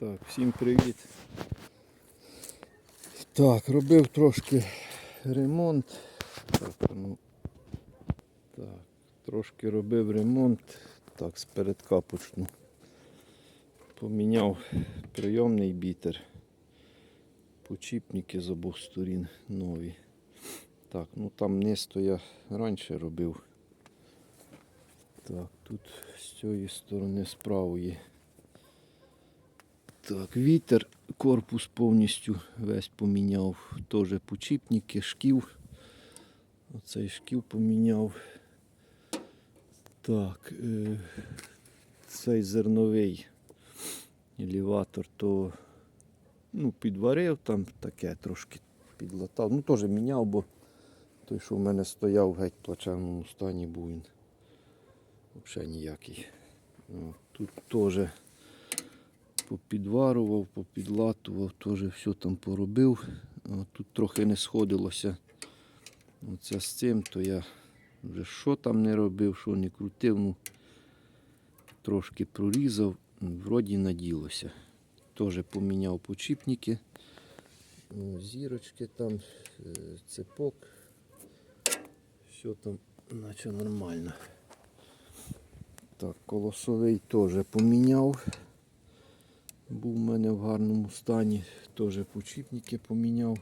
Так, всім привіт. Так, робив трошки ремонт. Так, ну, так, трошки робив ремонт. Так, спередка почну. Поміняв прийомний бітер. Почіпники з обох сторін нові. Так, ну там низ то я раніше робив. Так, тут з цієї сторони з правої. Так, вітер, корпус повністю весь поміняв. Теж почіпники, шків. Оцей шків поміняв. Так, е, цей зерновий елеватор, то ну, підварив там таке трошки підлатав. Ну теж міняв, бо той, що в мене стояв геть в плачевному стані, був він взагалі ніякий. О, тут теж попідварував, попідлатував, теж все там поробив. Тут трохи не сходилося. Оце з цим, то я вже що там не робив, що не крутив, ну трошки прорізав, вроді наділося. Теж поміняв почіпники. Зірочки там, е, цепок. Все там наче нормально. Так, колосовий теж поміняв. Був у мене в гарному стані. Теж почіпники поміняв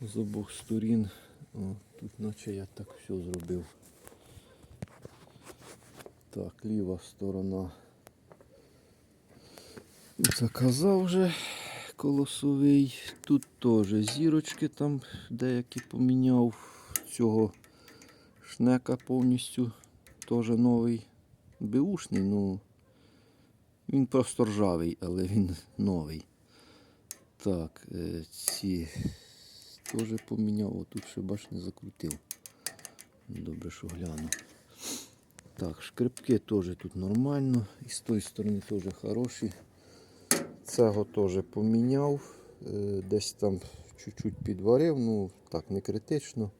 з обох сторін. О, тут наче я так все зробив. Так, ліва сторона. Заказав вже колосовий. Тут теж зірочки там деякі поміняв. Цього шнека повністю теж новий. Беушний, ну він просто ржавий, але він новий. Так, е, ці теж поміняв. О, тут ще бач не закрутив. Добре, що гляну. Так, шкрипки теж тут нормально. І з тої сторони теж хороші. Цього теж поміняв. Е, Десь там чуть-чуть підварив, ну так, не критично.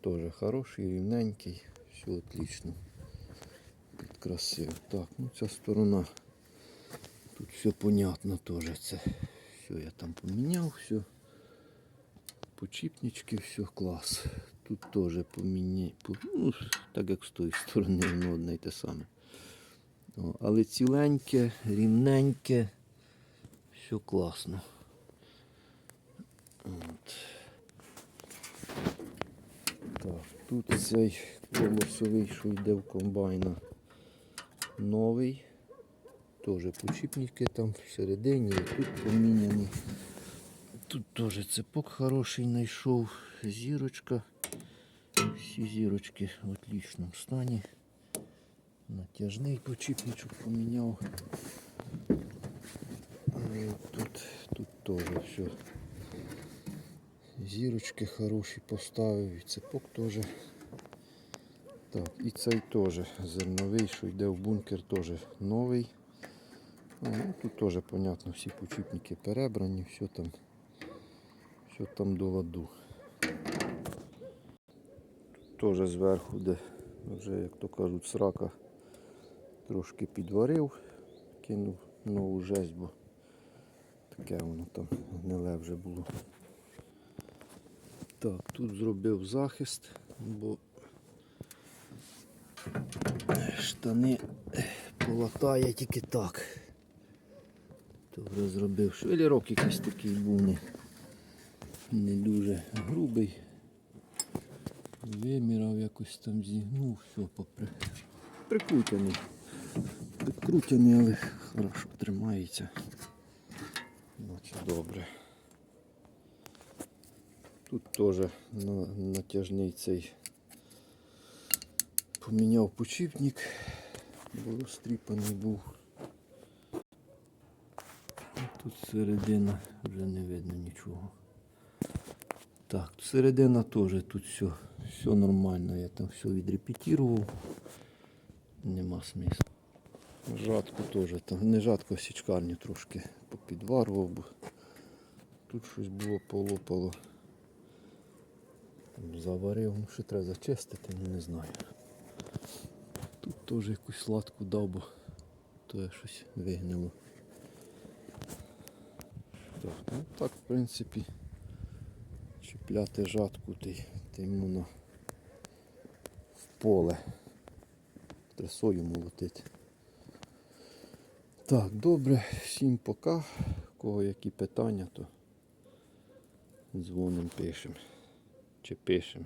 Теж хороший, рівненький, все отлично. Підкрасив. Так, ну ця сторона. Тут все понятно теж. Це все я там поміняв, все. Почіпнички, все клас. Тут теж поміняв. Ну, так як з тої сторони, воно одне й те саме. О, але ціленьке, рівненьке, все класно. От. Так, тут цей колосовий, що йде в комбайна, новий. Теж почіпники там всередині, і тут поміняні. Тут теж цепок хороший знайшов, зірочка. Всі зірочки в отличному стані. Натяжний почіпничок поміняв. Е, Тут, тут теж все. Зірочки хороші поставив, і цепок теж. Так, і цей теж зерновий, що йде в бункер, теж новий. Ну, тут теж, понятно, всі почіпники перебрані, все там, все там до ладу. Тут теж зверху, де вже, як то кажуть, срака трошки підварив, кинув нову жесть, бо таке воно там гниле вже було. Так, тут зробив захист, бо штани полатає тільки так. Добре зробив. Швелірок якийсь такий був не, не дуже грубий. Вимірав якось там зігнув, все попри. Прикрутяний. Прикрутяний, але хорошо тримається. Значить добре. Тут теж на, натяжний цей поміняв почіпник, бо розтріпаний був. Тут середина вже не видно нічого. Так, середина теж тут все, все нормально. Я там все відрепетірував. Нема смислу. Жатку теж там, не жатку, а січкарню трошки попідварував, бо тут щось було полопало. Заварив, ну ще треба зачистити, ну не знаю. Тут теж якусь сладку дав, бо то я щось вигнило. Так, ну так, в принципі, чіпляти жатку тиму на в поле. Тресою молотити. Так, добре, всім пока. Кого які питання, то дзвонимо, пишемо. Чи пишемо.